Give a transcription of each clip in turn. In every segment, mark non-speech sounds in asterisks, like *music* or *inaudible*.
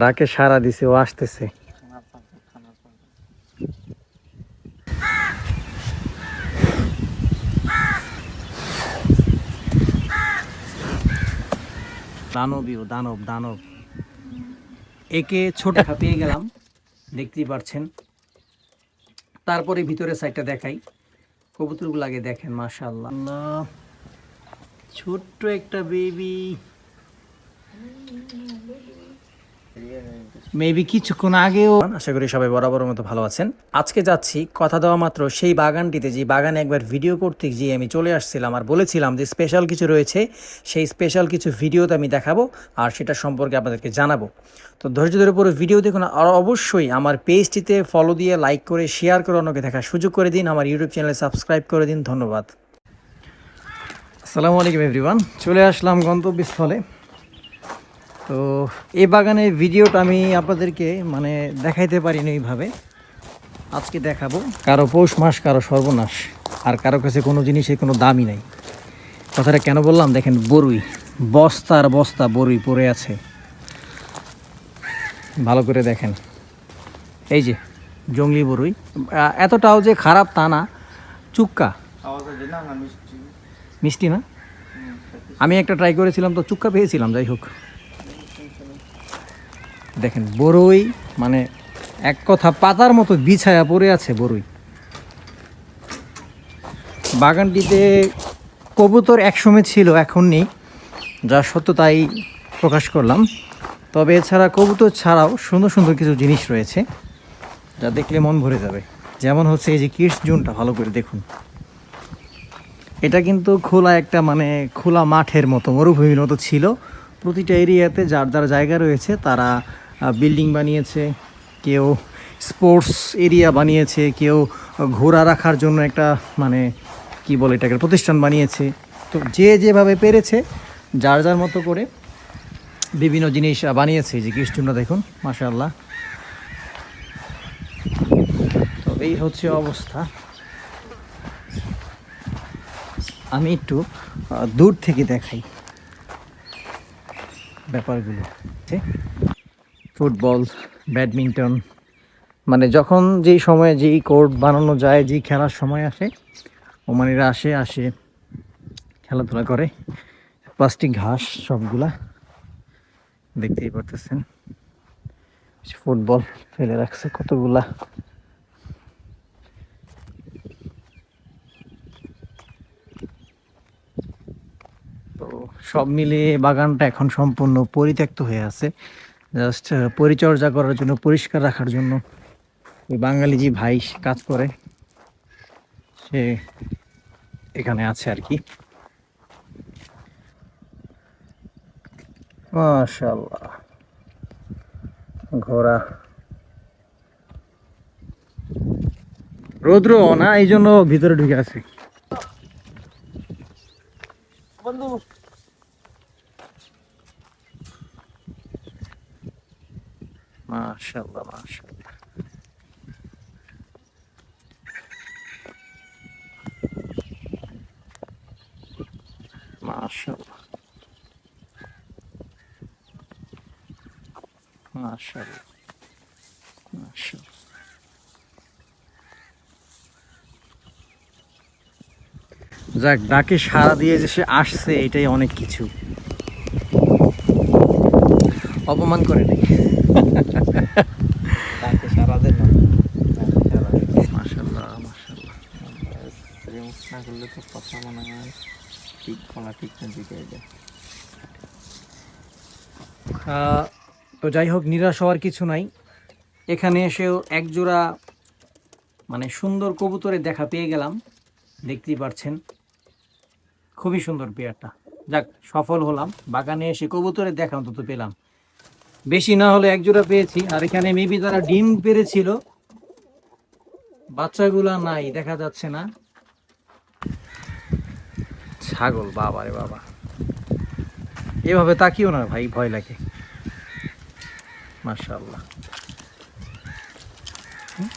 ডাকে সারা দিছে, ও আসতেছে। দানবীয় দানব দানব। একে গেলাম, দেখতেই তারপরে ভিতরে সাইডটা দেখাই। কবুতরগুলো আগে দেখেন, মাশাআল্লাহ। আল্লাহ ছোট্ট একটা বেবি মেবি কিছুক্ষণ আগেও আশা করি সবাই বরাবর মতো ভালো আছেন। আজকে যাচ্ছি কথা দেওয়া মাত্র সেই বাগানটিতে যে বাগানে একবার ভিডিও করতে গিয়ে আমি চলে আসছিলাম আর বলেছিলাম যে স্পেশাল কিছু রয়েছে সেই স্পেশাল কিছু ভিডিওতে আমি দেখাবো আর সেটা সম্পর্কে আপনাদেরকে জানাব। তো ধৈর্য ধরে পুরো ভিডিও দেখুন আর অবশ্যই আমার পেজটিতে ফলো দিয়ে লাইক করে শেয়ার করে অন্যকে দেখার সুযোগ করে দিন আমার ইউটিউব চ্যানেলে সাবস্ক্রাইব করে দিন ধন্যবাদ। আসসালামু আলাইকুম এভরিওয়ান চলে আসলাম গন্তব্যস্থলে। তো এই বাগানের ভিডিওটা আমি আপনাদেরকে মানে দেখাইতে পারিনি এইভাবে। আজকে দেখাবো। কারও পৌষ মাস কারও সর্বনাশ আর কারও কাছে কোনো জিনিসের কোনো দামই নাই। কথাটা কেন বললাম? দেখেন বরুই বস্তার বস্তা বরুই পড়ে আছে। ভালো করে দেখেন। এই যে জঙ্গলি বরুই। এতটাও যে খারাপ তা না। চুক্কা। মিষ্টি না? আমি একটা ট্রাই করেছিলাম তো চুক্কা পেয়েছিলাম যাই হোক। দেখেন বড়ই মানে এক কথা পাতার মতো বিছায়া পড়ে আছে বড়ই বাগানটিতে কবুতর একসময় ছিল, এখন নেই, যা সত্য তাই প্রকাশ করলাম। তবে এছাড়া কবুতর ছাড়াও সুন্দর সুন্দর কিছু জিনিস রয়েছে, যা দেখলে মন ভরে যাবে। যেমন হচ্ছে এই যে কিডস জোনটা, ভালো করে দেখুন। এটা কিন্তু খোলা একটা মানে খোলা মাঠের মতো, মরুভূমির মতো ছিল। প্রতিটা এরিয়াতে যার যার জায়গা রয়েছে, তারা বিল্ডিং বানিয়েছে, কেউ স্পোর্টস এরিয়া বানিয়েছে, কেউ ঘোড়া রাখার জন্য একটা মানে কি বলে এটাকে, প্রতিষ্ঠান বানিয়েছে। তো যে যেভাবে পেরেছে, যার যার মতো করে বিভিন্ন জিনিস বানিয়েছে যে কৃষ্ণটা দেখুন, মাশাআল্লাহ। তো এই হচ্ছে অবস্থা। আমি একটু দূর থেকে দেখাই ব্যাপারগুলো, ঠিক? ফুটবল, ব্যাডমিন্টন মানে যখন যেই সময়ে যেই কোর্ট বানানো যায়, যেই খেলার সময় আসে, ওমানিরা আসে আসে, খেলাধুলা করে। প্লাস্টিক, ঘাস, সবগুলা দেখতেই পারতেছেন। ফুটবল ফেলে রাখছে কতগুলা। তো সব মিলিয়ে বাগানটা এখন সম্পূর্ণ পরিত্যক্ত হয়ে আছে। জাস্ট পরিচর্যা করার জন্য, পরিষ্কার রাখার জন্য ওই বাঙালি যে ভাই কাজ করে, সে এখানে আছে আর কি। মাশাল্লাহ ঘোড়া। রৌদ্র না এই জন্য ভিতরে ঢুকে আছে। মাশাল্লাহ মাশাল্লাহ মাশাল্লাহ মাশাল্লাহ মাশাল্লাহ যাক ডাকে সারা দিয়ে যে সে আসছে, এটাই অনেক কিছু। অপমান করে নেই *laughs* তাকে সারা দেন না মাশাল্লাহ মাশাল্লাহ রিমুভ না করলে তো কথা মনে হয়। ঠিক কলা ঠিক না দিকে যায় তো যাই হোক, নিরাশ হওয়ার কিছু নাই। এখানে এসেও এক জোড়া মানে সুন্দর কবুতরের দেখা পেয়ে গেলাম। দেখতেই পারছেন। খুবই সুন্দর পেয়ারটা। যাক, সফল হলাম। বাগানে এসে কবুতরের দেখা অন্তত পেলাম। বেশি না হলে এক জোড়া পেয়েছি। আর এখানে মেবি তারা ডিম পেরেছিল, বাচ্চাগুলা নাই, দেখা যাচ্ছে না। ছাগল বাবা রে বাবা। এভাবে তাকিও না ভাই, ভয় লাগে। মাশাআল্লাহ। হুম?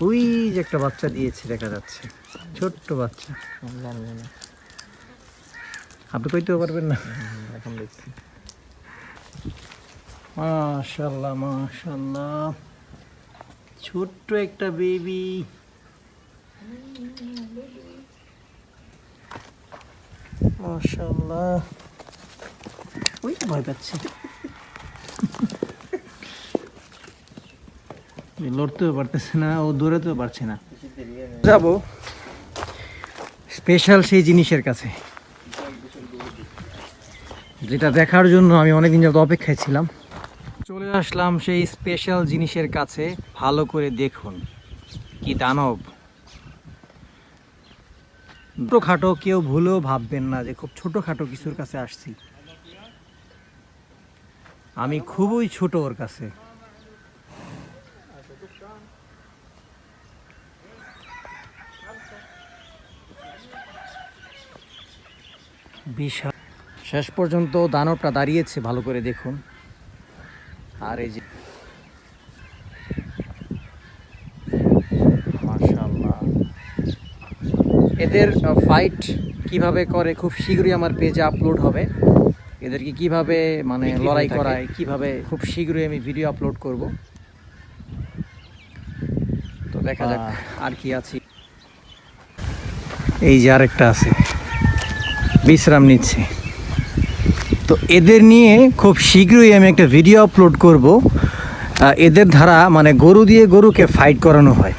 ওই যে একটা বাচ্চা দিয়েছে, দেখা যাচ্ছে। ছোট্ট বাচ্চা। আপনি কইতেও পারবেন না। এখন দেখছি মাশাল্লাহ মাশাল্লাহ ছোট্ট একটা বেবি। মাশাল্লাহ ওই তো ভয় পাচ্ছে। এ লড়তেও পারতেছে না ও দৌড়াতেও পারছে না। যাব। স্পেশাল সেই জিনিসের কাছে। যেটা দেখার জন্য আমি অনেকদিন যাবত অপেক্ষায় ছিলাম। চলে আসলাম সেই স্পেশাল জিনিসের কাছে ভালো করে দেখুন। কি দানব। ছোটোখাটো কেউ ভুলেও ভাববেন না যে খুব ছোটোখাটো কিছুর কাছে আসছি। আমি খুবই ছোট ওর কাছে। বিশাল শেষ পর্যন্ত দানবটা দাঁড়িয়েছে ভালো করে দেখুন। আর এই যে মাশাআল্লাহ এদের ফাইট কীভাবে করে খুব শীঘ্রই আমার পেজে আপলোড হবে। এদেরকে কীভাবে মানে লড়াই করায় কীভাবে খুব শীঘ্রই আমি ভিডিও আপলোড করব। তো দেখা যাক আর কি আছে। এই যে আরেকটা আছে। বিশ্রাম নিচ্ছে। তো এদের নিয়ে খুব শীঘ্রই আমি একটা ভিডিও আপলোড করব। এদের ধারা মানে গরু দিয়ে গরুকে ফাইট করানো হয়।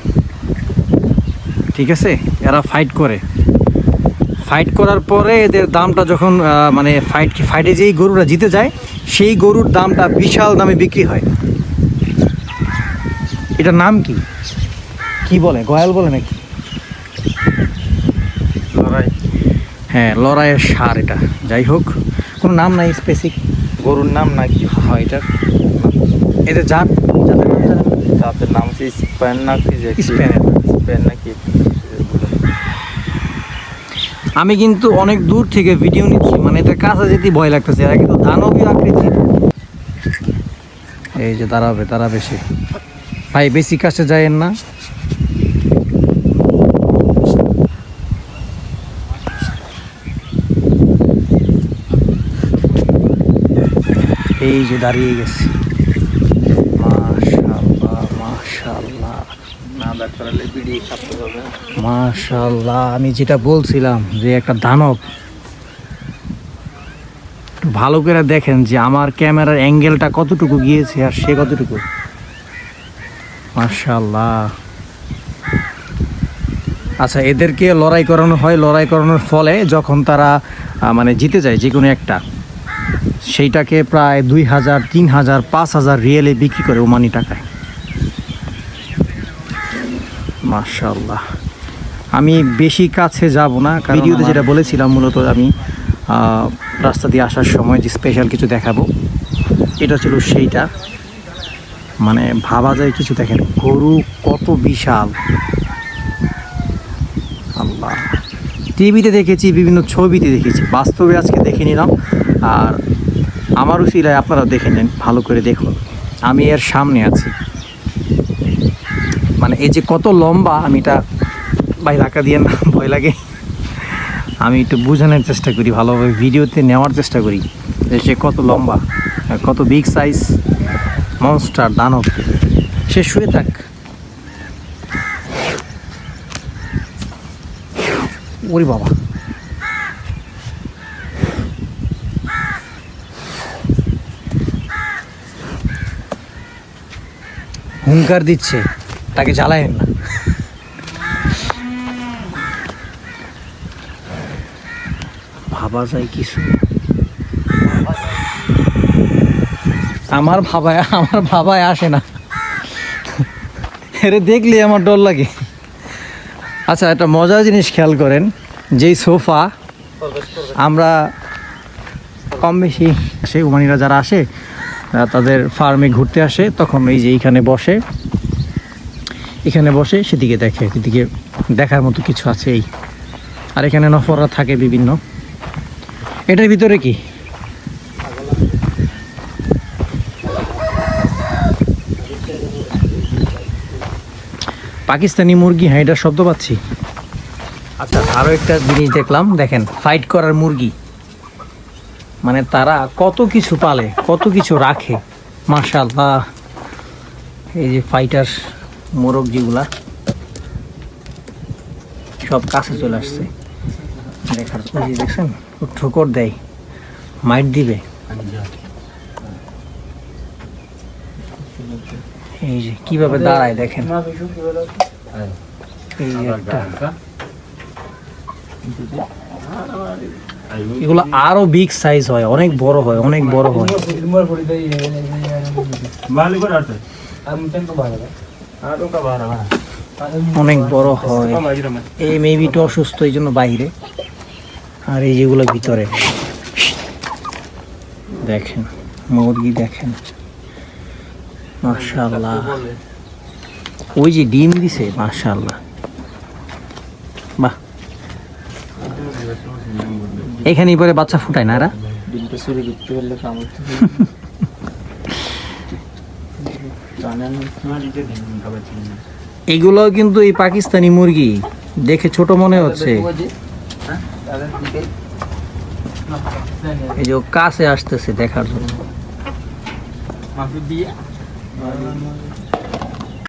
ঠিক আছে? এরা ফাইট করে। ফাইট করার পরে এদের দামটা যখন মানে ফাইট ফাইটে যেই গরুরা জিতে যায় সেই গরুর দামটা বিশাল দামে বিক্রি হয়। এটার নাম কি? কি বলে? গয়াল বলে নাকি? লড়াই। হ্যাঁ লড়াইয়ের সার এটা। যাই হোক কোনো নাম নাই স্পেসিক গরুর নাম না কি হয় এটার এদের জাত? জাতের নাম? নাম হচ্ছে স্প্যান নাকি যে স্পেনের। স্প্যান নাকি? আমি কিন্তু অনেক দূর থেকে ভিডিও নিচ্ছি মানে এদের কাছে যেতে ভয় লাগতেছে, এরা কিন্তু দানবীয় আকৃতি এই যে দাঁড়াবে দাঁড়াবে সে। ভাই, বেশি কাছে যায়েন না। এই যে দাঁড়িয়ে গেছে মাশাআল্লাহ মাশাআল্লাহ না দাঁড় করালে বিড়ি খাতে হবে মাশাল্লাহ আমি যেটা বলছিলাম যে একটা দানব ভালো করে দেখেন যে আমার ক্যামেরার অ্যাঙ্গেলটা কতটুকু গিয়েছে আর সে কতটুকু। মাশাল্লাহ আচ্ছা এদেরকে লড়াই করানো হয়, লড়াই করানোর ফলে যখন তারা মানে জিতে যায় যে কোনো একটা, সেইটাকে প্রায় দুই হাজার, তিন হাজার, পাঁচ হাজার রিয়েলে বিক্রি করে ওমানি টাকায়। মাশাল্লাহ আমি বেশি কাছে যাব না কারণ ভিডিওতে যেটা বলেছিলাম মূলত আমি রাস্তা দিয়ে আসার সময় যে স্পেশাল কিছু দেখাবো এটা ছিল সেইটা। মানে ভাবা যায় কিছু দেখেন গরু কত বিশাল। আল্লাহ। টিভিতে দেখেছি বিভিন্ন ছবিতে দেখেছি বাস্তবে আজকে দেখে নিলাম। আর আমারও উচিলায় আপনারা দেখে নেন ভালো করে দেখুন। আমি এর সামনে আছি। মানে এই যে কত লম্বা, আমি এটা ভাই ধাক্কা দিয়ে না, ভয় লাগে। আমি একটু বোঝানোর চেষ্টা করি, ভালোভাবে ভিডিওতে নেওয়ার চেষ্টা করি। যে সে কত লম্বা, কত বিগ সাইজ মনস্টার দানব। সে শুয়ে থাক। ওরে বাবা। হুঙ্কার দিচ্ছে। তাকে জ্বালায়েন না। ভাবা যায় কিছু। আমার ভাবায় আমার ভাবায় আসে না। এরে দেখলে আমার ডর লাগে। আচ্ছা একটা মজার জিনিস খেয়াল করেন যেই সোফা আমরা কম বেশি সে উমানিরা যারা আসে তাদের ফার্মে ঘুরতে আসে তখন এই যে এইখানে বসে। এখানে বসে সেদিকে দেখে, এদিকে দেখার মতো কিছু আছে এই। আর এখানে নফররা থাকে বিভিন্ন। এটার ভিতরে কি? পাকিস্তানি মুরগি হ্যাঁ এটার শব্দ পাচ্ছি? আচ্ছা আরও একটা জিনিস দেখলাম, দেখেন ফাইট করার মুরগি। মানে তারা কত কিছু পালে, কত কিছু রাখে, মাশাআল্লাহ। এই যে ফাইটার মোরগ যেগুলা সব কাছে চলে আসছে। দেখার ওই যে দেখছেন ও ঠোকর দেয় মাইট দিবে। এই যে কীভাবে দাঁড়ায় দেখেন। এই একটা। এগুলো আরও বিগ সাইজ হয় অনেক বড় হয় অনেক বড় হয়। অনেক বড় হয়। এই মেবিটা অসুস্থ এই জন্য বাইরে। আর এই যেগুলো ভিতরে দেখেন মুরগি দেখেন। মাশাল্লাহ ওই যে ডিম দিছে মাশাল্লাহ বাহ। এখানেই পরে বাচ্চা ফুটায় না এরা? ডিমটা চুরি করতে পারলে *laughs* এগুলো কিন্তু এই পাকিস্তানি মুরগি। দেখে ছোট মনে হচ্ছে। এই যে কাছে আসতেছে দেখার জন্য।